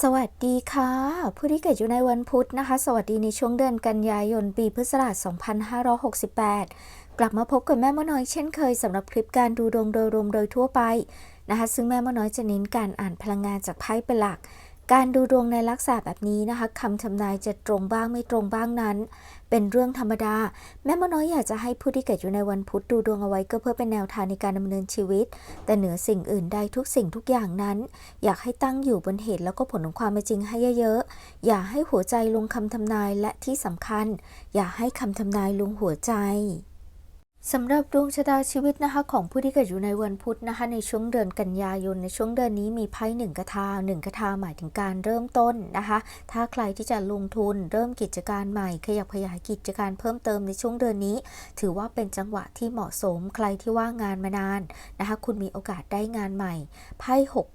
สวัสดีค่ะ ผู้ที่เกิดอยู่ในวันพุธนะคะ สวัสดีในช่วงเดือนกันยายน ปีพุทธศักราช2568 กลับมาพบกับแม่มอน้อยเช่นเคยสำหรับคลิปการดูดวงโดยรวมโดยทั่วไปนะคะ ซึ่งแม่มอน้อยจะเน้นการอ่านพลังงานจากไพ่เป็นหลัก การดูดวงในลักษณะแบบนี้นะคะคำทำนายจะตรงบ้างไม่ตรงบ้างนั้น เป็นเรื่องธรรมดา แม่มน้อยอยากจะให้ผู้ที่เกิดอยู่ในวันพุธดูดวงเอาไว้ก็เพื่อเป็นแนวทางในการดำเนินชีวิต แต่เหนือสิ่งอื่นใดทุกสิ่งทุกอย่างนั้น อยากให้ตั้งอยู่บนเหตุแล้วก็ผลของความเป็นจริงให้เยอะๆ อย่าให้หัวใจลงคำทำนายและที่สำคัญ อย่าให้คำทำนายลงหัวใจ สำหรับดวงชะตาชีวิตนะคะ ของผู้ที่เกิดอยู่ในวันพุธนะคะ ในช่วงเดือนกันยายน ในช่วงเดือนนี้มีไพ่หนึ่งกระทาหนึ่งกระทาหมายถึงการเริ่มต้นนะคะ ถ้าใครที่จะลงทุนเริ่มกิจการใหม่ ขยับขยายกิจการเพิ่มเติมในช่วงเดือนนี้ ถือว่าเป็นจังหวะที่เหมาะสมใครที่ว่างงานมานานนะคะ คุณมีโอกาสได้งานใหม่ไพ่หก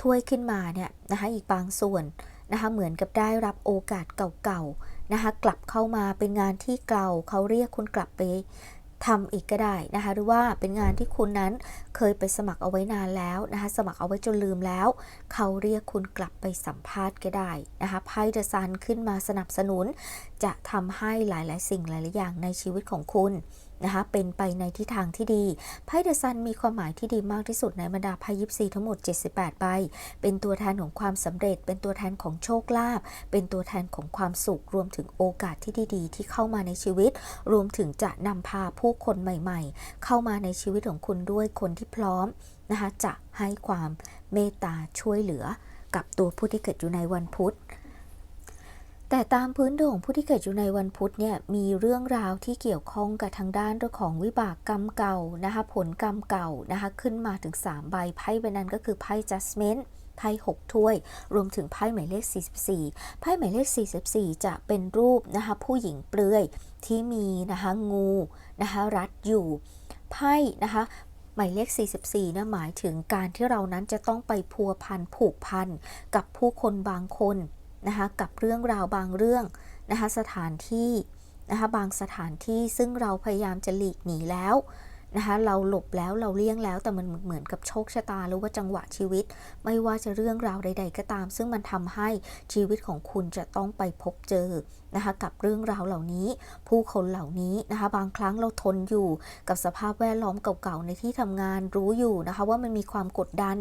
ถ้วยขึ้นมาเนี่ยนะคะอีกบางส่วนนะคะเหมือนกับได้รับโอกาสเก่าๆนะคะกลับเข้ามาเป็นงานที่เก่าเขาเรียกคุณกลับไป ทำอีกก็ได้นะคะ หรือว่าเป็นงานที่คุณนั้นเคยไปสมัครเอาไว้นานแล้วนะคะ สมัครเอาไว้จนลืมแล้ว เขาเรียกคุณกลับไปสัมภาษณ์ก็ได้นะคะไพ่เดอะซันขึ้นมาสนับสนุน จะทำให้หลาย ๆ สิ่งหลาย ๆ อย่างในชีวิตของคุณ นะคะเป็นไปในทิศทางที่ดีไพ่เดอะซันมีความหมายที่ดีมากที่สุดในบรรดาไพ่ยิปซีทั้งหมด 78 ใบ เป็นตัวแทนของความสำเร็จ เป็นตัวแทนของโชคลาภเป็นตัวแทนของความสุขรวมถึงโอกาสที่ดีๆ ที่เข้ามาในชีวิต รวมถึงจะนำพาผู้คนใหม่ๆ เข้ามาในชีวิตของคุณด้วยคนที่พร้อมนะคะจะให้ความเมตตาช่วยเหลือกับตัวผู้ที่เกิดอยู่ในวันพุธ แต่ตามพื้นดวงผู้ที่เกิดอยู่ในวันพุธเนี่ยมีเรื่องราวที่เกี่ยวข้องกับทางด้านเรื่องของวิบากกรรมเก่านะคะผลกรรมเก่านะคะขึ้นมาถึง 3 ใบไพ่ใบนั้นก็คือไพ่ judgment ไพ่6ถ้วย รวมถึงไพ่หมายเลข 44 ไพ่หมายเลข 44 จะเป็นรูปนะคะผู้หญิงเปลือยที่มีนะคะงูนะคะรัดอยู่ไพ่นะคะหมายเลข 44นะหมายถึงการที่เรานั้นจะต้องไปพัวพันผูกพันกับผู้คนบางคน นะคะกับเรื่องราวบางเรื่องนะคะสถานที่นะคะบางสถานที่ซึ่งเราพยายามจะหลีกหนีแล้ว นะคะเราหลบแล้วเราเลี่ยงแล้วแต่มันเหมือนกับโชคชะตาหรือว่าจังหวะชีวิต ไม่ว่าจะเรื่องราวใด ๆ ก็ตาม ซึ่งมันทำให้ชีวิตของคุณจะต้องไปพบเจอนะคะกับเรื่องราวเหล่านี้ ผู้คนเหล่านี้นะคะบางครั้งเราทนอยู่กับสภาพแวดล้อมเก่าๆในที่ทำงานรู้อยู่นะคะว่ามันมีความกดดัน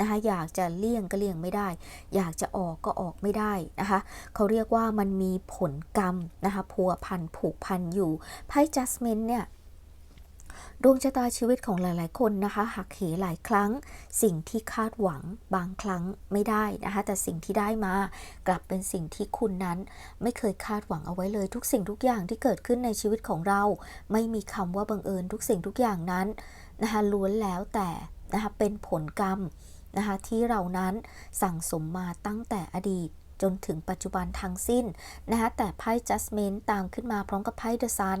นะคะอยากจะเลี่ยงก็เลี่ยงไม่ได้ อยากจะออกก็ออกไม่ได้นะคะเขาเรียกว่ามันมีผลกรรมนะคะพัวพันผูกพันอยู่ไพ่ judgment เนี่ย ดวงชะตาชีวิตของหลาย ๆ คนนะคะ หักเหหลายครั้ง สิ่งที่คาดหวังบางครั้งไม่ได้นะคะ แต่สิ่งที่ได้มากลับเป็นสิ่งที่คุณนั้น ไม่เคยคาดหวังเอาไว้เลย ทุกสิ่งทุกอย่างที่เกิดขึ้นในชีวิตของเรา ไม่มีคำว่าบังเอิญทุกสิ่งทุกอย่างนั้นนะคะล้วนแล้วแต่นะคะเป็นผลกรรมนะคะที่เรานั้นสั่งสมมาตั้งแต่อดีต จนถึงปัจจุบันทั้งสิ้นนะคะแต่ไพ่ judgment ตามขึ้นมาพร้อมกับไพ่ the sun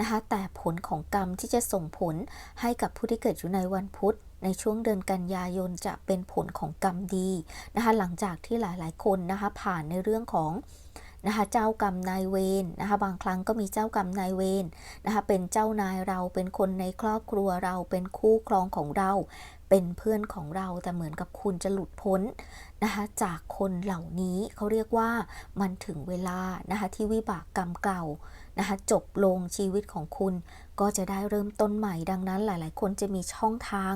นะคะแต่ผลของกรรมที่จะส่งผลให้กับผู้ที่เกิดอยู่ในวันพุธในช่วงเดือนกันยายนจะเป็นผลของกรรมดีนะคะหลังจากที่หลายๆคนนะคะผ่านในเรื่องของนะคะเจ้ากรรมนายเวรนะคะบางครั้งก็มีเจ้ากรรมนายเวรนะคะเป็นเจ้านายเราเป็นคนในครอบครัวเราเป็นคู่ครองของเรา เป็นเพื่อนของเราแต่เหมือนกับคุณจะหลุดพ้นนะคะจากคนเหล่านี้เขาเรียกว่ามันถึงเวลานะคะที่วิบากกรรมเก่านะคะจบลงชีวิตของคุณก็จะได้เริ่มต้นใหม่ดังนั้นหลาย ๆ คนจะมีช่องทาง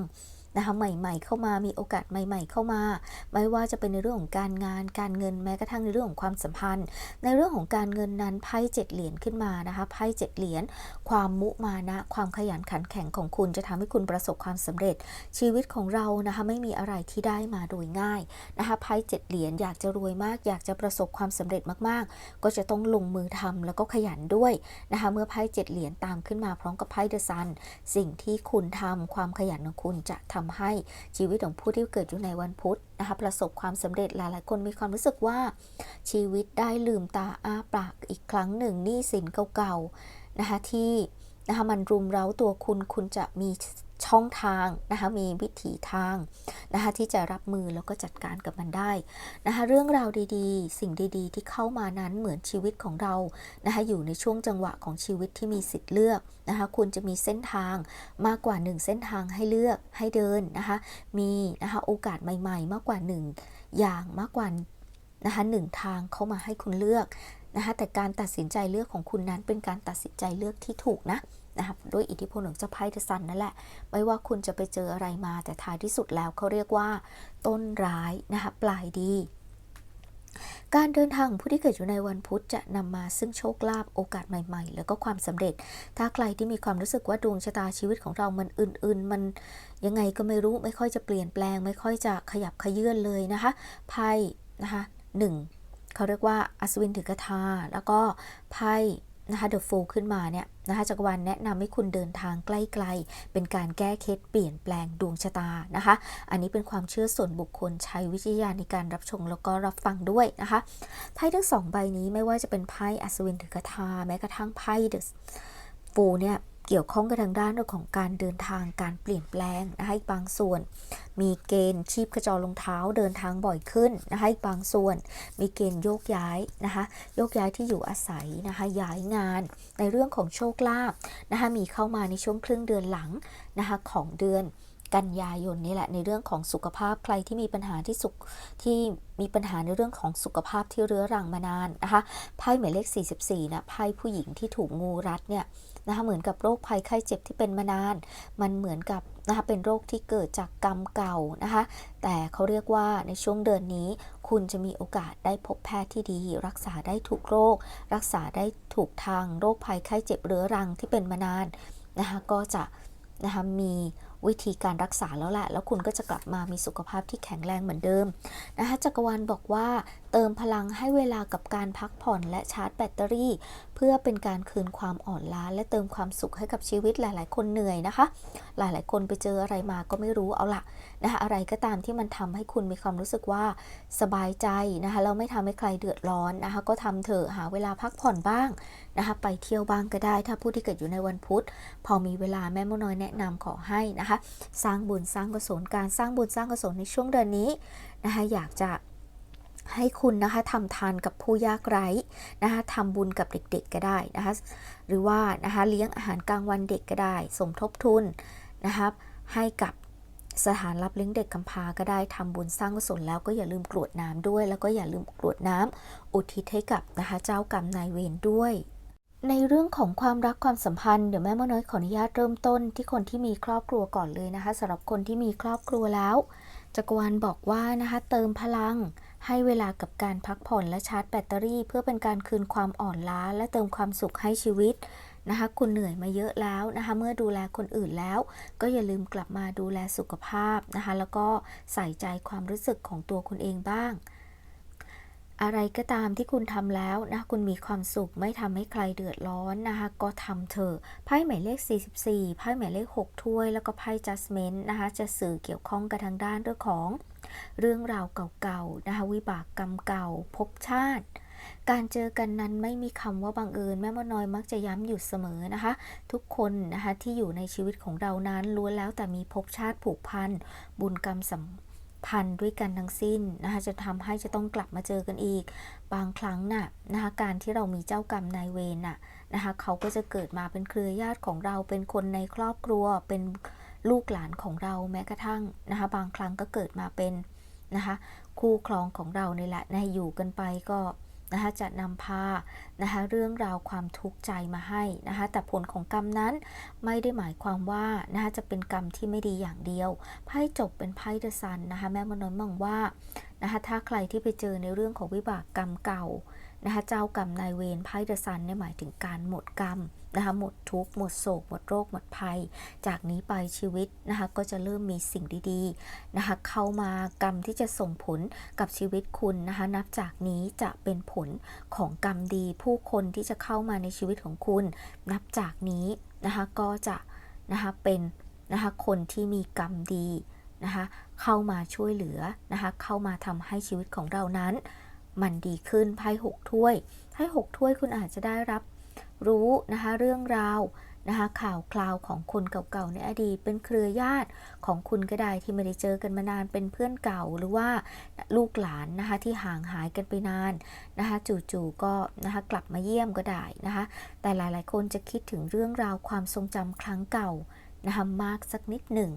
นะคะใหม่ ๆ เข้ามามีโอกาสใหม่ ๆ เข้ามา ไม่ว่าจะเป็นในเรื่องของการงาน การเงินแม้กระทั่งในเรื่องของความสัมพันธ์ ในเรื่องของการเงินนั้นไพ่เจ็ดเหรียญขึ้นมานะคะไพ่เจ็ดเหรียญความมุมานะความขยันขันแข็งของคุณจะทำให้คุณประสบความสำเร็จ ชีวิตของเรานะคะไม่มีอะไรที่ได้มาโดยง่ายนะคะไพ่เจ็ดเหรียญอยากจะรวยมาก อยากจะประสบความสำเร็จมากๆ ก็จะต้องลงมือทำแล้วก็ขยันด้วยนะคะเมื่อไพ่เจ็ดเหรียญตามขึ้นมาพร้อมกับไพ่เดอะซันสิ่งที่คุณทำความขยันของคุณจะทำให้ชีวิตของผู้ที่เกิดอยู่ในวันพุธนะคะประสบความสำเร็จหลายๆ คนมีความรู้สึกว่าชีวิตได้ลืมตาอ้าปากอีกครั้งหนึ่งหนี้สินเก่าๆนะคะที่ นะคะมันรุมเร้าตัวคุณคุณจะมีช่องทางนะคะมีวิถีทางนะคะที่จะรับมือแล้วก็จัดการกับมันได้นะคะเรื่องราวดีๆ สิ่งดีๆ ที่เข้ามานั้นเหมือนชีวิตของเรานะคะอยู่ในช่วงจังหวะของชีวิตที่มีสิทธิ์เลือกนะคะคุณจะมีเส้นทางมากกว่า 1 เส้นทางให้เลือกให้เดินนะคะมีนะคะโอกาสใหม่ ๆ มากกว่า 1 อย่างมากกว่านะคะหนึ่งทางเข้ามาให้คุณเลือก นะคะแต่การตัดสินใจเลือกของคุณนั้นเป็นการตัดสินใจเลือกที่ถูกนะนะคะด้วยอิทธิพลของเจ้าไพ่เดอะซันนั่นแหละ ไม่ว่าคุณจะไปเจออะไรมาแต่ท้ายที่สุดแล้วเขาเรียกว่า ต้นร้ายนะคะปลายดี การเดินทางของผู้ที่เกิดอยู่ในวันพุธจะนำมาซึ่งโชคลาภโอกาสใหม่ ๆ แล้วก็ความสำเร็จ ถ้าใครที่มีความรู้สึกว่าดวงชะตาชีวิตของเรามันอื่น ๆ มันยังไงก็ไม่รู้ไม่ค่อยจะเปลี่ยนแปลง ไม่ค่อยจะขยับขยื่นเลยนะคะไพ่นะคะหนึ่ง เขาเรียกว่าอัศวินถือกระทา แล้วก็ไพ่นะคะเดอะฟูขึ้นมาเนี่ยนะคะจักรวาลแนะนำให้คุณเดินทางใกล้ๆ เป็นการแก้เคล็ดเปลี่ยนแปลงดวงชะตานะคะ อันนี้เป็นความเชื่อส่วนบุคคลใช้วิจารณญาในการรับชมแล้วก็รับฟังด้วยนะคะไพ่ทั้งสองใบนี้ไม่ว่าจะเป็นไพ่อัศวินถือกระทาแม้กระทั่งไพ่เดอะฟูเนี่ย เกี่ยวข้องกับทางด้านเรื่องของการเดินทางการเปลี่ยนแปลงนะคะอีกบางส่วน มีเกณฑ์ชีพกระจรรองเท้าเดินทางบ่อยขึ้นนะคะอีกบางส่วน มีเกณฑ์โยกย้ายนะคะโยกย้ายที่อยู่อาศัยนะคะย้ายงานในเรื่องของโชคลาภนะคะมีเข้ามาในช่วงครึ่งเดือนหลังนะคะของเดือน กันยายนนี่แหละในเรื่องของสุขภาพใครที่มีปัญหาที่สุขที่มีปัญหาในเรื่องของสุขภาพที่เรื้อรังมานานนะคะไพ่หมายเลข 44นะไพ่ผู้หญิงที่ถูกงูรัดเนี่ยนะคะเหมือนกับโรคภัยไข้เจ็บที่เป็นมานาน มันเหมือนกับนะคะเป็นโรคที่เกิดจากกรรมเก่านะคะแต่เขาเรียกว่าในช่วงเดือนนี้ คุณจะมีโอกาสได้พบแพทย์ที่ดี รักษาได้ถูกโรค รักษาได้ถูกทางโรคภัยไข้เจ็บเรื้อรังที่เป็นมานานนะคะก็จะนะคะมี วิธีการรักษาแล้วแหละ แล้วคุณก็จะกลับมามีสุขภาพที่แข็งแรงเหมือนเดิมนะคะจักรวาลบอกว่า เติมพลังให้เวลากับการพักผ่อนและชาร์จแบตเตอรี่ เพื่อเป็นการคืนความอ่อนล้า และเติมความสุขให้กับชีวิตหลาย ๆ คนเหนื่อยนะคะ หลาย ๆ คนไปเจออะไรมาก็ไม่รู้เอาละนะคะอะไรก็ตามที่มันทำให้คุณมีความรู้สึกว่าสบายใจนะคะเราไม่ทำให้ใครเดือดร้อนนะคะก็ทำเถอะหาเวลาพักผ่อนบ้างนะคะไปเที่ยวบ้างก็ได้ ถ้าผู้ที่เกิดอยู่ในวันพุธ พอมีเวลาแม่มน้อยแนะนำขอให้นะคะ สร้างบุญสร้างกุศลการสร้างบุญสร้างกุศลในช่วงเดือนนี้นะคะอยากจะ ให้คุณนะคะทำทานกับผู้ยากไร้นะคะทำบุญกับเด็กๆก็ได้นะคะหรือว่านะคะเลี้ยงอาหารกลางวันเด็กก็ได้ สมทบทุนนะครับให้กับสถานรับเลี้ยงเด็กกำพร้าก็ได้ทำบุญสร้างกุศลแล้วก็อย่าลืมกรวดน้ำด้วย แล้วก็อย่าลืมกรวดน้ำอุทิศให้กับนะคะเจ้ากรรมนายเวรด้วยในเรื่องของความรักความสัมพันธ์เดี๋ยวแม่มน้อยขออนุญาตเริ่มต้นที่คนที่มีครอบครัวก่อนเลยนะคะสำหรับคนที่มีครอบครัวแล้วจักรวาลบอกว่านะคะเติมพลัง ให้เวลากับการพักผ่อนและชาร์จแบตเตอรี่ เพื่อเป็นการคืนความอ่อนล้า และเติมความสุขให้ชีวิตนะคะคุณเหนื่อยมาเยอะแล้วนะคะ เมื่อดูแลคนอื่นแล้ว ก็อย่าลืมกลับมาดูแลสุขภาพนะคะ แล้วก็ใส่ใจความรู้สึกของตัวคุณเองบ้าง อะไรก็ตามที่คุณทำแล้วนะคุณมีความสุขไม่ทำให้ใครเดือดร้อนนะคะก็ทำเถอะไพ่หมายเลข 44ไพ่หมายเลข 6 ถ้วย แล้วก็ไพ่ judgment นะคะจะสื่อเกี่ยวข้องกับทางด้านเรื่องของ เรื่องราวเก่าๆนะคะวิบากกรรมเก่าภพชาติ การเจอกันนั้นไม่มีคำว่าบังเอิญแม่มน้อยมักจะย้ำอยู่เสมอนะคะ ทุกคนนะคะที่อยู่ในชีวิตของเรานั้นล้วนแล้วแต่มีภพชาติผูกพันบุญกรรมสัม พันด้วยกันทั้งสิ้นนะคะจะทำให้จะต้องกลับมาเจอกันอีก บางครั้งน่ะนะคะการที่เรามีเจ้ากรรมนายเวรน่ะนะคะเขาก็จะเกิดมาเป็นเครือญาติของเราเป็นคนในครอบครัวเป็นลูกหลานของเราแม้กระทั่งนะคะบางครั้งก็เกิดมาเป็นนะคะคู่ครองของเราในละนะอยู่กันไปก็ นะคะจะนำพานะคะเรื่องราวความทุกข์ใจมาให้นะคะแต่ผลของกรรมนั้นไม่ได้หมายความว่านะคะจะเป็นกรรมที่ไม่ดีอย่างเดียวไพ่จบเป็นไพ่เดะซันนะคะแม่มนนมองว่านะคะถ้าใครที่ไปเจอในเรื่องของวิบากกรรมเก่า นะคะเจ้ากรรมนายเวรไพ่เดซันเนี่ยหมายถึงการหมดกรรมนะคะหมดทุกข์หมดโศก หมดโรค หมดภัย จากนี้ไปชีวิตนะคะก็จะเริ่มมีสิ่งดีๆนะคะเข้ามากรรมที่จะส่งผลกับชีวิตคุณนะคะนับจากนี้จะเป็นผลของกรรมดี ผู้คนที่จะเข้ามาในชีวิตของคุณ นับจากนี้นะคะก็จะนะคะเป็นนะคะคนที่มีกรรมดีนะคะเข้ามาช่วยเหลือนะคะเข้ามาทำให้ชีวิตของเรานั้น มันดีขึ้นไพ่หกถ้วยไพ่หกถ้วยคุณอาจจะได้รับรู้นะคะเรื่องราวนะคะข่าวคราวของคนเก่าๆในอดีตเป็นเครือญาติของคุณก็ได้ที่ไม่ได้เจอกันมานานเป็นเพื่อนเก่าหรือว่าลูกหลานนะคะที่ห่างหายกันไปนานนะคะจู่ๆก็นะคะกลับมาเยี่ยมก็ได้นะคะแต่หลายๆคนจะคิดถึงเรื่องราวความทรงจำครั้งเก่านะคะมากสักนิดหนึ่ง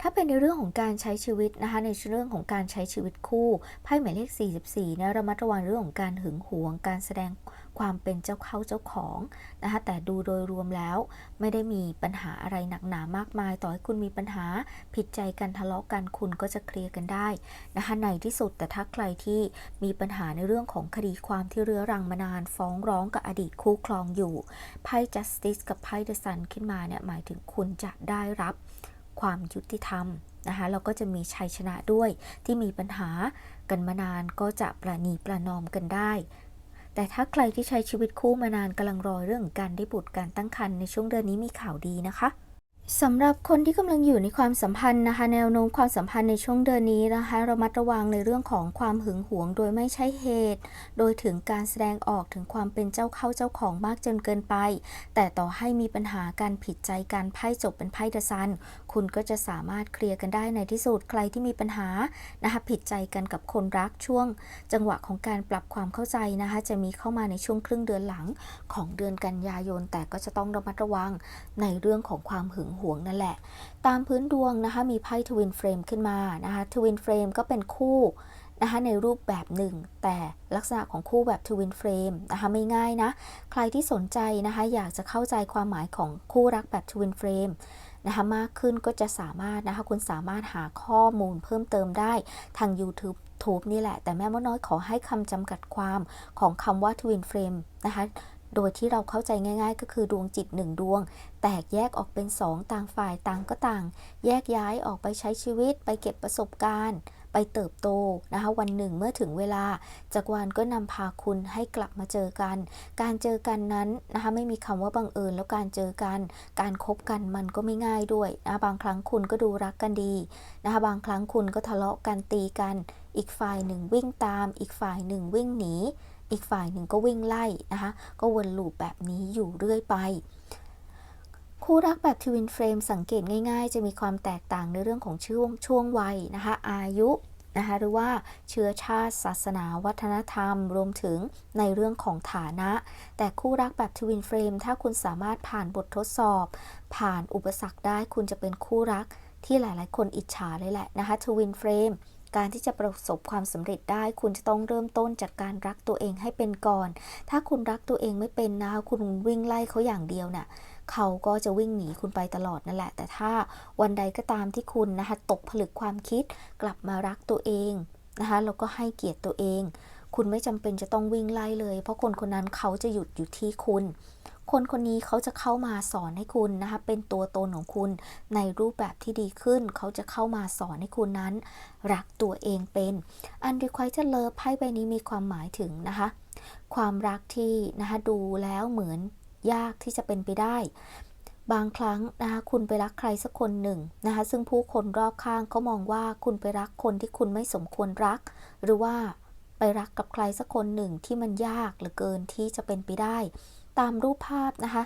ถ้าเป็นในเรื่องของการใช้ชีวิตนะคะ ในเรื่องของการใช้ชีวิตคู่ไพ่หมายเลข 44นะระมัดระวังเรื่องของการหึงหวง การแสดงความเป็นเจ้าเข้าเจ้าของนะคะ แต่ดูโดยรวมแล้ว ไม่ได้มีปัญหาอะไรหนักหนามากมาย ต่อให้คุณมีปัญหาผิดใจกันทะเลาะกันคุณก็จะเคลียร์กันได้นะคะในที่สุดแต่ถ้าใครที่มีปัญหาในเรื่องของคดีความที่เรื้อรังมานานฟ้องร้องกับอดีตคู่ครองอยู่ไพ่ justice กับไพ่ the sun ขึ้นมาเนี่ยหมายถึงคุณจะได้รับ ความยุติธรรมนะคะแล้วก็จะมีชัยชนะด้วยที่มีปัญหากันมานานก็จะประนีประนอมกันได้ แต่ถ้าใครที่ใช้ชีวิตคู่มานานกำลังรอเรื่องการได้บุตรการตั้งครรภ์ในช่วงเดือนนี้มีข่าวดีนะคะสำหรับคนที่กำลังอยู่ในความสัมพันธ์นะคะ แนวโน้มความสัมพันธ์ในช่วงเดือนนี้นะคะระมัดระวังในเรื่องของความหึงหวงโดยไม่ใช่เหตุ โดยถึงการแสดงออกถึงความเป็นเจ้าเข้าเจ้าของมากจนเกินไป แต่ต่อให้มีปัญหาการผิดใจการไพ่จบเป็นไพ่เดะซัน คุณก็จะสามารถเคลียร์กันได้ในที่สุดใครที่มีปัญหานะคะผิดใจกันกับคนรักช่วง จังหวะของการปรับความเข้าใจนะคะจะมีเข้ามาในช่วงครึ่งเดือนหลังของเดือนกันยายน แต่ก็จะต้องระมัดระวังในเรื่องของความหึงหวงนั่นแหละ ตามพื้นดวงนะคะมีไพ่ทวินเฟรมขึ้นมานะคะทวินเฟรมก็เป็นคู่นะคะในรูปแบบหนึ่ง แต่ลักษณะของคู่แบบทวินเฟรมนะคะไม่ง่ายนะ ใครที่สนใจนะคะอยากจะเข้าใจความหมายของคู่รักแบบทวินเฟรม นะคะมากขึ้นก็จะสามารถนะคะคุณสามารถหาข้อมูลเพิ่มเติมได้ทาง YouTube ทูบนี่แหละ แต่แม่มดน้อยขอให้คำจำกัดความของคำว่า Twin Flame นะคะโดยที่เราเข้าใจง่าย ๆ ก็คือดวงจิตหนึ่งดวง แตกแยกออกเป็นสองต่างฝ่ายต่างก็ต่าง แยกย้ายออกไปใช้ชีวิตไปเก็บประสบการณ์ ไปเติบโตนะคะ วันหนึ่งเมื่อถึงเวลาจักรวาลก็นำพาคุณให้กลับมาเจอกัน การเจอกันนั้นนะคะไม่มีคำว่าบังเอิญแล้วการเจอกัน การคบกันมันก็ไม่ง่ายด้วยนะบางครั้งคุณก็ดูรักกันดีนะคะบางครั้งคุณก็ทะเลาะกันตีกัน อีกฝ่ายหนึ่งวิ่งตาม อีกฝ่ายหนึ่งวิ่งหนีอีกฝ่ายหนึ่งก็วิ่งไล่นะคะ ก็วนลูปแบบนี้อยู่เรื่อยไป คู่รักแบบทวินเฟรมสังเกตง่ายๆ จะมีความแตกต่างในเรื่องของช่วงช่วงวัยนะคะอายุนะคะหรือว่าเชื้อชาติศาสนาวัฒนธรรม รวมถึงในเรื่องของฐานะ แต่คู่รักแบบทวินเฟรมถ้าคุณสามารถผ่านบททดสอบ ผ่านอุปสรรคได้คุณจะเป็นคู่รักที่หลายๆ คนอิจฉาเลยแหละนะคะทวินเฟรมการที่จะประสบความสำเร็จได้ คุณจะต้องเริ่มต้นจากการรักตัวเองให้เป็นก่อน ถ้าคุณรักตัวเองไม่เป็นนะคะคุณวิ่งไล่เขาอย่างเดียวน่ะ เขาก็จะวิ่งหนีคุณไปตลอดนั่นแหละ แต่ถ้าวันใดก็ตามที่คุณนะคะตกผลึกความคิดกลับมารักตัวเองนะคะแล้วก็ให้เกียรติตัวเอง คุณไม่จำเป็นจะต้องวิ่งไล่เลย เพราะคนคนนั้นเขาจะหยุดอยู่ที่คุณ คนคนนี้เขาจะเข้ามาสอนให้คุณนะคะเป็นตัวตนของคุณในรูปแบบที่ดีขึ้น เขาจะเข้ามาสอนให้คุณนั้น รักตัวเองเป็นอันดีควายจะเลิฟไพ่ใบนี้มีความหมายถึงนะคะความรักที่นะคะดูแล้วเหมือน ยากที่จะเป็นไปได้ บางครั้งนะคะคุณไปรักใครสักคนหนึ่งนะคะซึ่งผู้คนรอบข้างก็มองว่าคุณไปรักคนที่คุณไม่สมควรรัก หรือว่าไปรักกับใครสักคนหนึ่งที่มันยากเหลือเกินที่จะเป็นไปได้ ตามรูปภาพนะคะ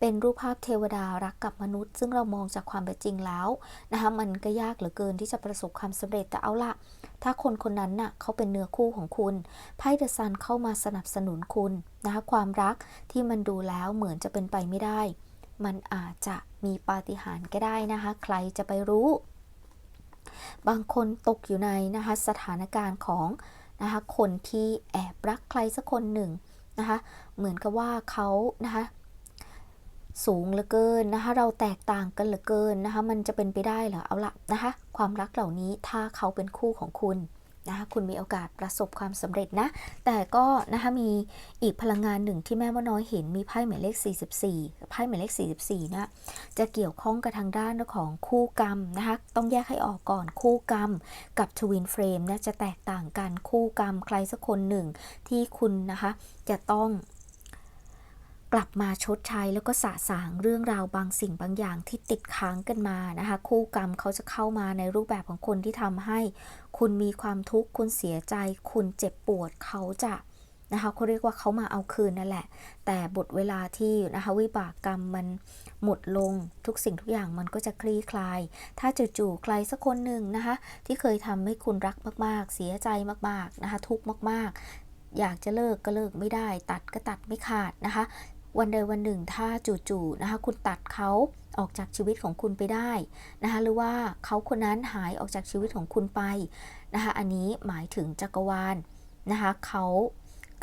เป็นรูปภาพเทวดารักกับมนุษย์ ซึ่งเรามองจากความเป็นจริงแล้วนะคะมันก็ยากเหลือเกินที่จะประสบความสำเร็จแต่เอาละถ้าคนคนนั้นน่ะเขาเป็นเนื้อคู่ของคุณไพ่เดอะซันเข้ามาสนับสนุนคุณนะคะความรักที่มันดูแล้วเหมือนจะเป็นไปไม่ได้ มันอาจจะมีปาฏิหาริย์ก็ได้นะคะใครจะไปรู้ บางคนตกอยู่ในนะคะสถานการณ์ของนะคะคนที่แอบรักใครสักคนหนึ่งนะคะเหมือนกับว่าเขานะคะ สูงเหลือเกินนะคะ เราแตกต่างกันเหลือเกินนะคะ มันจะเป็นไปได้เหรอเอาละนะคะ ความรักเหล่านี้ถ้าเขาเป็นคู่ของคุณนะคะคุณมีโอกาสประสบความสำเร็จนะ แต่ก็นะคะมีอีกพลังงานหนึ่งที่แม่ว่าน้อยเห็นมีไพ่หมายเลข 44 ไพ่หมายเลข 44 นะ จะเกี่ยวข้องกับทางด้านของคู่กรรมนะคะ ต้องแยกให้ออกก่อนคู่กรรม กับทวินเฟรมนะจะแตกต่างกันคู่กรรมใครสักคนหนึ่งที่คุณนะคะจะต้อง กลับมาชดใช้แล้วก็สะสางเรื่องราวบางสิ่งบางอย่างที่ติดค้างกันมานะคะ คู่กรรมเขาจะเข้ามาในรูปแบบของคนที่ทำให้ คุณมีความทุกข์คุณเสียใจ คุณเจ็บปวดเขาจะนะคะเขาเรียกว่าเขามาเอาคืนนั่นแหละ แต่บทเวลาที่นะคะวิบากกรรมมันหมดลงทุกสิ่งทุกอย่างมันก็จะคลี่คลาย ถ้าจู่ๆใครสักคนหนึ่งนะคะ ที่เคยทำให้คุณรักมากๆ เสียใจมากๆนะคะทุกข์มาก ๆ อยากจะเลิกก็เลิกไม่ได้ ตัดก็ตัดไม่ขาดนะคะ วันใดวันหนึ่งถ้าจู่ๆนะคะ คุณตัดเขาออกจากชีวิตของคุณไปได้นะคะหรือว่าเขาคนนั้นหายออกจากชีวิตของคุณไปนะคะอันนี้หมายถึงจักรวาลนะคะเขา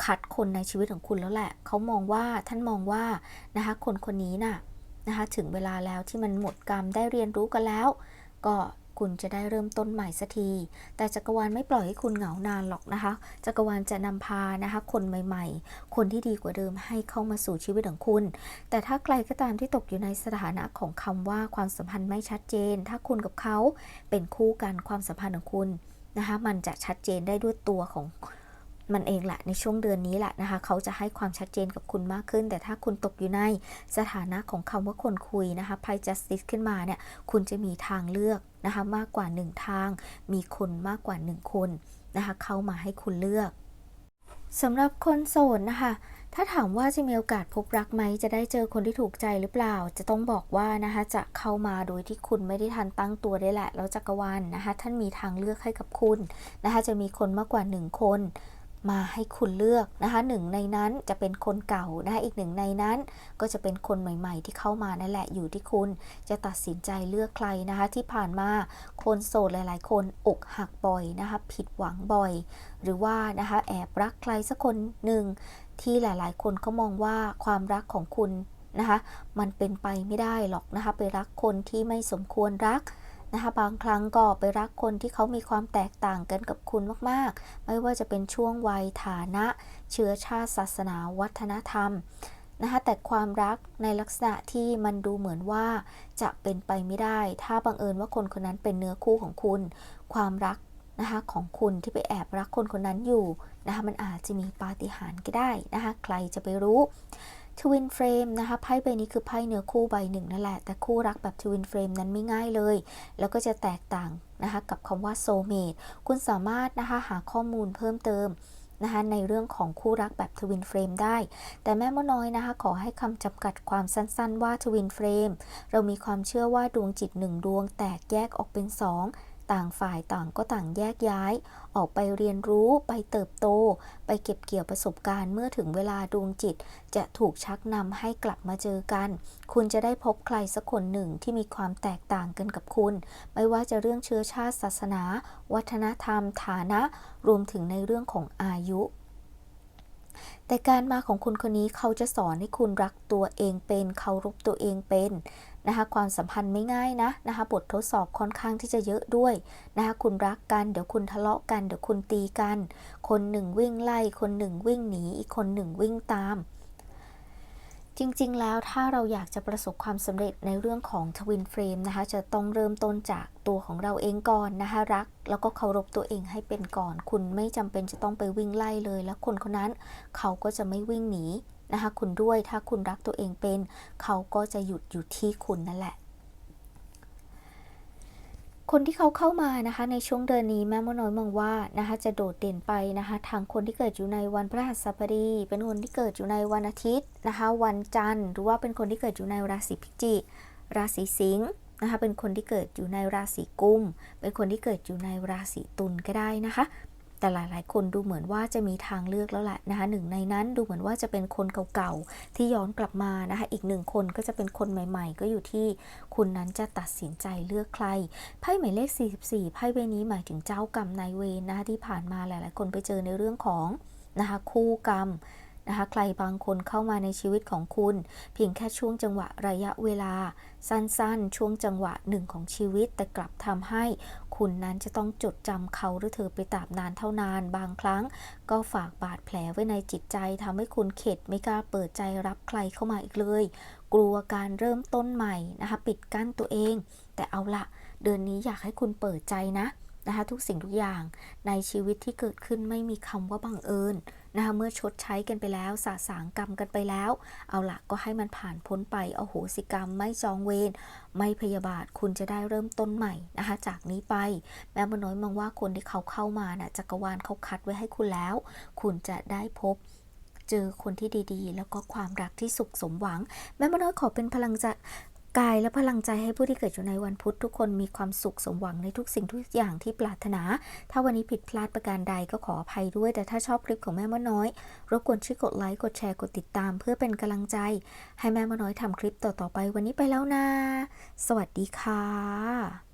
คัดคนในชีวิตของคุณแล้วแหละ เขามองว่าท่านมองว่านะคะคนคนนี้น่ะนะคะถึงเวลาแล้วที่มันหมดกรรมได้เรียนรู้กันแล้ว ก็ คุณจะได้เริ่มต้นใหม่สักที แต่จักรวาลไม่ปล่อยให้คุณเหงานานหรอกนะคะ จักรวาลจะนำพานะคะ คนใหม่ ๆ คนที่ดีกว่าเดิมให้เข้ามาสู่ชีวิตของคุณ แต่ถ้าใครก็ตามที่ตกอยู่ในสถานะของคำว่าความสัมพันธ์ไม่ชัดเจน ถ้าคุณกับเขาเป็นคู่กันความสัมพันธ์ของคุณนะคะ มันจะชัดเจนได้ด้วยตัวของ มันเองแหละในช่วงเดือนนี้แหละนะคะ เขาจะให้ความชัดเจนกับคุณมากขึ้น แต่ถ้าคุณตกอยู่ในสถานะของคำว่าคนคุยนะคะไพ่ justice ขึ้นมาเนี่ยคุณจะมีทางเลือกนะคะมากกว่า 1 ทาง มีคนมากกว่า 1 คนนะคะเข้ามาให้คุณเลือกสำหรับคนโสดนะคะถ้าถามว่าจะมีโอกาสพบรักไหม จะได้เจอคนที่ถูกใจหรือเปล่า จะต้องบอกว่านะคะจะเข้ามาโดยที่คุณไม่ได้ทันตั้งตัวได้แหละ แล้วจักรวาลนนะคะท่านมีทางเลือกให้กับคุณนะคะจะมีคนมากกว่า 1 คน มาให้คุณเลือกนะคะหนึ่งในนั้นจะเป็นคนเก่านะคะอีกหนึ่งในนั้นก็จะเป็นคนใหม่ ๆ ที่เข้ามานั่นแหละอยู่ที่คุณจะตัดสินใจเลือกใครนะคะที่ผ่านมาคนโสดหลาย ๆ คนอกหักบ่อยนะคะผิดหวังบ่อย หรือว่านะคะแอบรักใครสักคนหนึ่งที่หลาย ๆ คนเขามองว่าความรักของคุณนะคะมันเป็นไปไม่ได้หรอกนะคะไปรักคนที่ไม่สมควรรัก นะคะบางครั้งก็ไปรักคนที่เขามีความแตกต่างกันกับคุณมากๆ ไม่ว่าจะเป็นช่วงวัยฐานะ เชื้อชาติศาสนาวัฒนธรรมนะคะแต่ความรักในลักษณะที่มันดูเหมือนว่าจะเป็นไปไม่ได้ ถ้าบังเอิญว่าคนคนนั้นเป็นเนื้อคู่ของคุณ ความรักนะคะของคุณที่ไปแอบรักคนคนนั้นอยู่นะคะมันอาจจะมีปาฏิหาริย์ก็ได้นะคะใครจะไปรู้ ทวินเฟรมนะคะไพ่ใบนี้คือไพ่เนื้อคู่ใบหนึ่งนั่นแหละ แต่คู่รักแบบทวินเฟรมนั้นไม่ง่ายเลย แล้วก็จะแตกต่างนะคะกับคำว่าโซเมดคุณสามารถนะคะหาข้อมูลเพิ่มเติมนะคะในเรื่องของคู่รักแบบทวินเฟรมได้ แต่แม่มน้อยนะคะ ขอให้คำจำกัดความสั้นๆว่าทวินเฟรมเรามีความเชื่อว่าดวงจิตหนึ่งดวงแตกแยกออกเป็นสอง ต่างฝ่ายต่างก็ต่างแยกย้าย ออกไปเรียนรู้ไปเติบโต ไปเก็บเกี่ยวประสบการณ์เมื่อถึงเวลาดวงจิต จะถูกชักนำให้กลับมาเจอกัน คุณจะได้พบใครสักคนหนึ่งที่มีความแตกต่างกันกับคุณ ไม่ว่าจะเรื่องเชื้อชาติศาสนา วัฒนธรรม ฐานะ รวมถึงในเรื่องของอายุแต่การมาของคุณคนนี้เขาจะสอนให้คุณรักตัวเองเป็นเคารพตัวเองเป็น นะคะความสัมพันธ์ไม่ง่ายนะนะคะบททดสอบค่อนข้างที่จะเยอะด้วยนะคะคุณรักกัน เดี๋ยวคุณทะเลาะกัน เดี๋ยวคุณตีกัน คนหนึ่งวิ่งไล่ คนหนึ่งวิ่งหนี อีกคนหนึ่งวิ่งตามจริง ๆ แล้วถ้าเราอยากจะประสบความสำเร็จในเรื่องของทวินเฟรมนะคะ จะต้องเริ่มต้นจากตัวของเราเองก่อนนะคะรัก แล้วก็เคารพตัวเองให้เป็นก่อน คุณไม่จำเป็นจะต้องไปวิ่งไล่เลย แล้วคนคนนั้นเขาก็จะไม่วิ่งหนี นะคะคุณด้วยถ้าคุณรักตัวเองเป็น เขาก็จะหยุดอยู่ที่คุณนั่นแหละ คนที่เขาเข้ามานะคะ ในช่วงเดือนนี้แม่มน้อยมองว่านะคะจะโดดเด่นไปนะคะทางคนที่เกิดอยู่ในวันพฤหัสบดี เป็นคนที่เกิดอยู่ในวันอาทิตย์นะคะ วันจันทร์หรือว่าเป็นคนที่เกิดอยู่ในราศีพิจิกราศีสิงห์นะคะเป็นคนที่เกิดอยู่ในราศีกุม เป็นคนที่เกิดอยู่ในราศีตุลก็ได้นะคะ แต่หลาย ๆ คนดูเหมือนว่าจะมีทางเลือกแล้วแหละนะคะหนึ่งในนั้นดูเหมือนว่าจะเป็นคนเก่า ๆ ที่ย้อนกลับมานะคะอีกหนึ่งคนก็จะเป็นคนใหม่ ๆ ก็อยู่ที่คุณนั้นจะตัดสินใจเลือกใครไพ่หมายเลข 44ไพ่ใบนี้หมายถึงเจ้ากรรมนายเวรนะคะที่ผ่านมาหลาย ๆ คนไปเจอในเรื่องของนะคะคู่กรรม นะคะใครบางคนเข้ามาในชีวิตของคุณ เพียงแค่ช่วงจังหวะระยะเวลา สั้นๆ ช่วงจังหวะหนึ่งของชีวิต แต่กลับทำให้คุณนั้นจะต้องจดจำเขาหรือเธอไปตราบนานเท่านาน บางครั้ง ก็ฝากบาดแผลไว้ในจิตใจทำให้คุณเข็ดไม่กล้าเปิดใจรับใครเข้ามาอีกเลย กลัวการเริ่มต้นใหม่นะคะปิดกั้นตัวเอง แต่เอาละเดือนนี้อยากให้คุณเปิดใจนะนะคะทุกสิ่งทุกอย่างในชีวิตที่เกิดขึ้นไม่มีคำว่าบังเอิญนะคะเมื่อชดใช้กันไปแล้วสาสางกรรมกันไปแล้ว เอาละก็ให้มันผ่านพ้นไปเอาโหสิกรรมไม่จองเวรไม่พยาบาทคุณจะได้เริ่มต้นใหม่นะคะจากนี้ไป แม่บน้อยมองว่าคนที่เขาเข้ามานะ่ะจักรวาลเขาคัดไว้ให้คุณแล้ว คุณจะได้พบเจอคนที่ดีๆ แล้วก็ความรักที่สุขสมหวัง แม่บน้อยขอเป็นพลังจะ กายและพลังใจให้ผู้ที่เกิดอยู่ในวันพุธทุกคนมีความสุขสมหวังในทุกสิ่งทุกอย่างที่ปรารถนา ถ้าวันนี้ผิดพลาดประการใดก็ขออภัยด้วย แต่ถ้าชอบคลิปของแม่มะน้อย รบกวนช่วยกดไลค์กดแชร์กดติดตาม เพื่อเป็นกำลังใจ ให้แม่มะน้อยทำคลิปต่อๆไปวันนี้ไปแล้วนะ สวัสดีค่ะ